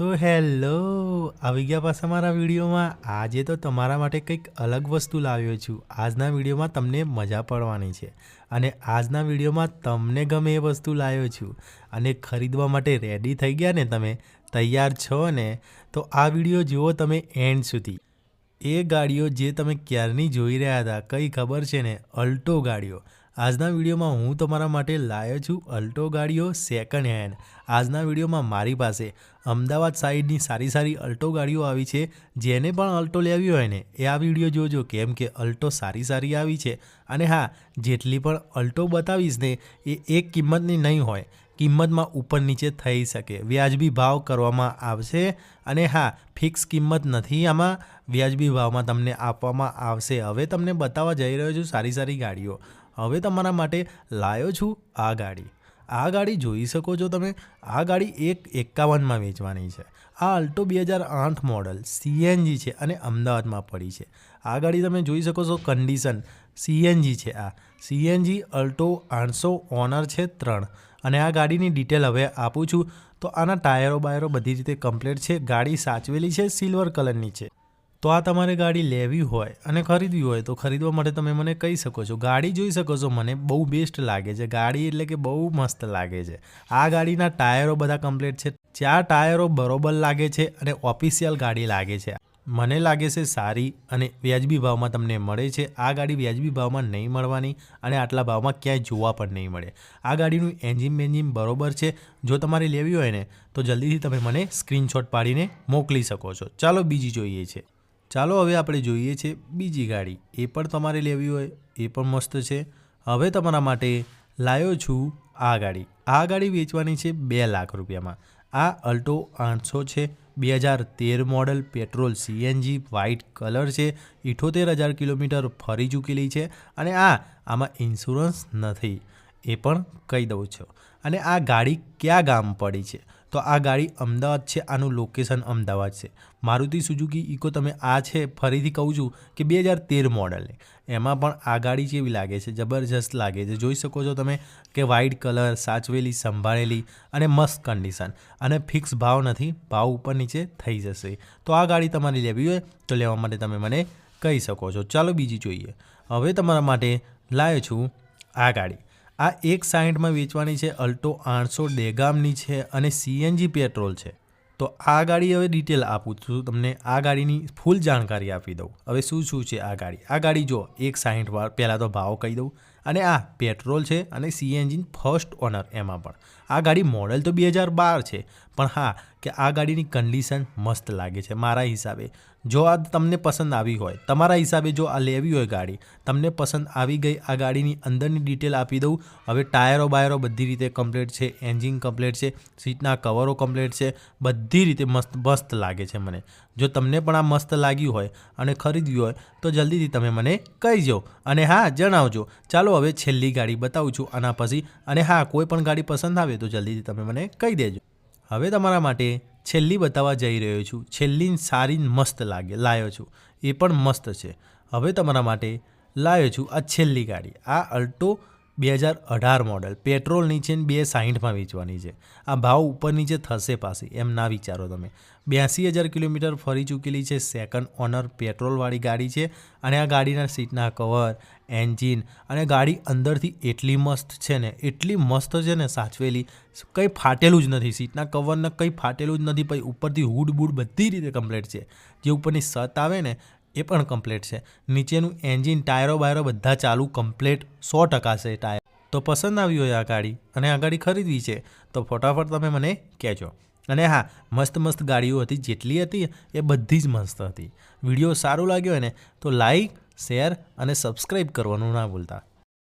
So hello. આવી ગયા પાછા મારા વિડીયોમાં. આજે તો તમારા માટે કંઈક અલગ વસ્તુ લાવ્યો છું. આજના વિડીયોમાં તમને મજા પડવાની છે. અને આજના વિડીયોમાં તમને ગમે એ વસ્તુ લાવ્યો છું. અને ખરીદવા માટે રેડી થઈ ગયા ને તમે, તૈયાર છો ને, તો આ વીડિયો જુઓ તમે એન્ડ સુધી. એ ગાડીઓ જે તમે ક્યારની જોઈ રહ્યા હતા, કઈ ખબર છે ને? અલ્ટો ગાડીઓ. આજના વિડીયોમાં હું તમારા માટે લાવ્યો છું અલ્ટો ગાડીઓ સેકન્ડ હેન્ડ આજના વિડીયોમાં મારી પાસે અમદાવાદ સાઈડની સારી સારી અલ્ટો ગાડીઓ આવી છે. જેને પણ અલ્ટો લેવી હોય ને, એ આ વીડિયો જોજો કેમ કે અલ્ટો સારી સારી આવી છે. અને હા, જેટલી પણ અલ્ટો બતાવીશ ને, એ એક કિંમતની નહીં હોય. કિંમતમાં ઉપર નીચે થઈ શકે. વ્યાજબી ભાવ કરવામાં આવશે અને હા ફિક્સ કિંમત નથી આમાં. વ્યાજબી ભાવમાં તમને આપવામાં આવશે. હવે તમને બતાવવા જઈ રહ્યો છું સારી સારી ગાડીઓ. હવે તમારા માટે લાવ્યો છું આ ગાડી. આ ગાડી જોઈ શકો છો તમે. આ ગાડી એક એકાવનમાં વેચવાની છે. આ અલ્ટો બે હજાર આઠ મોડલ સીએનજી છે અને અમદાવાદમાં પડી છે. આ ગાડી તમે જોઈ શકો છો કન્ડિશન સીએનજી છે આ. સીએનજી અલ્ટો આઠસો ઓનર છે ત્રણ. અને આ ગાડીની ડિટેલ હવે આપું છું. તો આના ટાયરો બાયરો બધી રીતે કમ્પ્લીટ છે. ગાડી સાચવેલી છે સિલ્વર કલરની છે. તો આ તમારે ગાડી લેવી હોય અને ખરીદવી હોય તો ખરીદવા માટે તમે મને કહી શકો છો. ગાડી જોઈ શકો છો, મને બહુ બેસ્ટ લાગે છે. ગાડી એટલે કે બહુ મસ્ત લાગે છે. આ ગાડીના ટાયરો બધા કમ્પ્લીટ છે. ચાર ટાયરો બરોબર લાગે છે અને ઓફિશિયલ ગાડી લાગે છે. મને લાગે છે સારી અને વ્યાજબી ભાવમાં તમને મળે છે. આ ગાડી વ્યાજબી ભાવમાં નહીં મળવાની અને આટલા ભાવમાં ક્યાંય જોવા પણ નહીં મળે. આ ગાડીનું એન્જિન બેન્જિન બરોબર છે. જો તમારે લેવી હોય ને, તો જલ્દીથી તમે મને સ્ક્રીનશોટ પાડીને મોકલી શકો છો. ચાલો બીજી જોઈએ છે. ચાલો હવે આપણે જોઈએ છે બીજી ગાડી. એ પણ તમારે લેવી હોય, એ પણ મસ્ત છે. હવે તમારા માટે લાવ્યો છું આ ગાડી. આ ગાડી વેચવાની છે બે લાખ રૂપિયામાં. આ અલ્ટો આઠસો છે, બે હજાર તેર model, petrol CNG white colour છે, ઇઠોતેર હજાર કિલોમીટર ફરી ચૂકેલી છે અને આ, આમાં ઇન્સ્યોરન્સ નથી. એ પણ કહી દઉં છું. અને આ ગાડી ક્યાં ગામ પડી છે? તો આ ગાડી અમદાવાદ છે, આનું લોકેશન અમદાવાદ છે. મારુતિ સુઝુકી ઇકો તમે આ છે ફરીથી કહું છું કે બે હજાર તેર મોડલની. એમાં પણ આ ગાડી કેવી લાગે છે, જબરજસ્ત લાગે છે. જોઈ શકો છો તમે કે વ્હાઇટ કલર સાચવેલી, સંભાળેલી અને મસ્ત કન્ડિશન અને ફિક્સ ભાવ નથી, ભાવ ઉપર નીચે થઈ જશે. તો આ ગાડી તમારે લેવી હોય તો લેવા માટે તમે મને કહી શકો છો. ચાલો બીજી જોઈએ. હવે તમારા માટે લાવ્યો છું આ ગાડી. આ એક સાઈઠમાં વેચવાની છે, અલ્ટો આઠસો ડેગામની છે અને સીએનજી પેટ્રોલ છે. તો આ ગાડી હવે ડિટેલ આપું છું. તમને આ ગાડીની ફૂલ જાણકારી આપી દઉં. હવે શું શું છે આ ગાડી? આ ગાડી જો એક સાઈઠ વાર પહેલાં તો ભાવ કહી દઉં. અને આ પેટ્રોલ છે અને સીએનજી ફર્સ્ટ ઓનર એમાં પણ. આ ગાડી મોડલ તો બે હજાર બાર છે, પણ હા, કે આ ગાડીની કન્ડિશન મસ્ત લાગે છે મારા હિસાબે. જો આ તમને પસંદ આવી હોય, તમારા હિસાબે જો આ લેવી હોય ગાડી, તમને પસંદ આવી ગઈ આ ગાડીની અંદરની ડિટેલ આપી દઉં. હવે ટાયરો બાયરો બધી રીતે કમ્પ્લીટ છે એન્જિન કમ્પ્લીટ છે, સીટના કવરો કમ્પ્લીટ છે, બધી રીતે મસ્ત મસ્ત લાગે છે મને. જો તમને પણ આ મસ્ત લાગ્યું હોય અને ખરીદવી હોય, તો જલ્દીથી તમે મને કહી જાઓ અને હા, જણાવજો. ચાલો હવે છેલ્લી ગાડી બતાવું છું આના પછી. અને હા, કોઈ પણ ગાડી પસંદ આવે તો જલ્દીથી તમે મને કહી દેજો. હવે તમારા માટે છેલ્લી બતાવવા જઈ રહ્યો છું. છેલ્લી સારી મસ્ત લાગે લાવ્યો છું. એ પણ મસ્ત છે. હવે તમારા માટે લાવ્યો છું આ છેલ્લી ગાડી. આ અલ્ટો બે હજાર અઢાર મોડલ પેટ્રોલની છે ને બે સાહીઠમાં વેચવાની છે. આ ભાવ ઉપર નીચે થશે પાછી, એમ ના વિચારો તમે. બ્યાસી હજાર કિલોમીટર ફરી ચૂકેલી છે સેકન્ડ ઓનર પેટ્રોલવાળી ગાડી છે અને આ ગાડીના સીટના કવર એન્જિન અને ગાડી અંદરથી એટલી મસ્ત છે ને, એટલી મસ્ત છે ને સાચવેલી, કંઈ ફાટેલું જ નથી. સીટના કવરને કંઈ ફાટેલું જ નથી, પછી ઉપરથી હુડ બુડ બધી રીતે કમ્પ્લીટ છે. જે ઉપરની સત આવે ને એ પણ કમ્પ્લીટ છે. નીચેનું એન્જિન ટાયરો બાયરો બધા ચાલુ કમ્પ્લીટ સો ટકા છે ટાયર તો પસંદ આવી હોય આ ગાડી અને આ ગાડી ખરીદવી છે, તો ફટાફટ તમે મને કહેજો. અને હા, મસ્ત મસ્ત ગાડીઓ હતી, જેટલી હતી એ બધી જ મસ્ત હતી. વીડિયો સારો લાગ્યો હોય ને, તો લાઈક શેર અને સબસ્ક્રાઈબ કરવાનું ના ભૂલતા.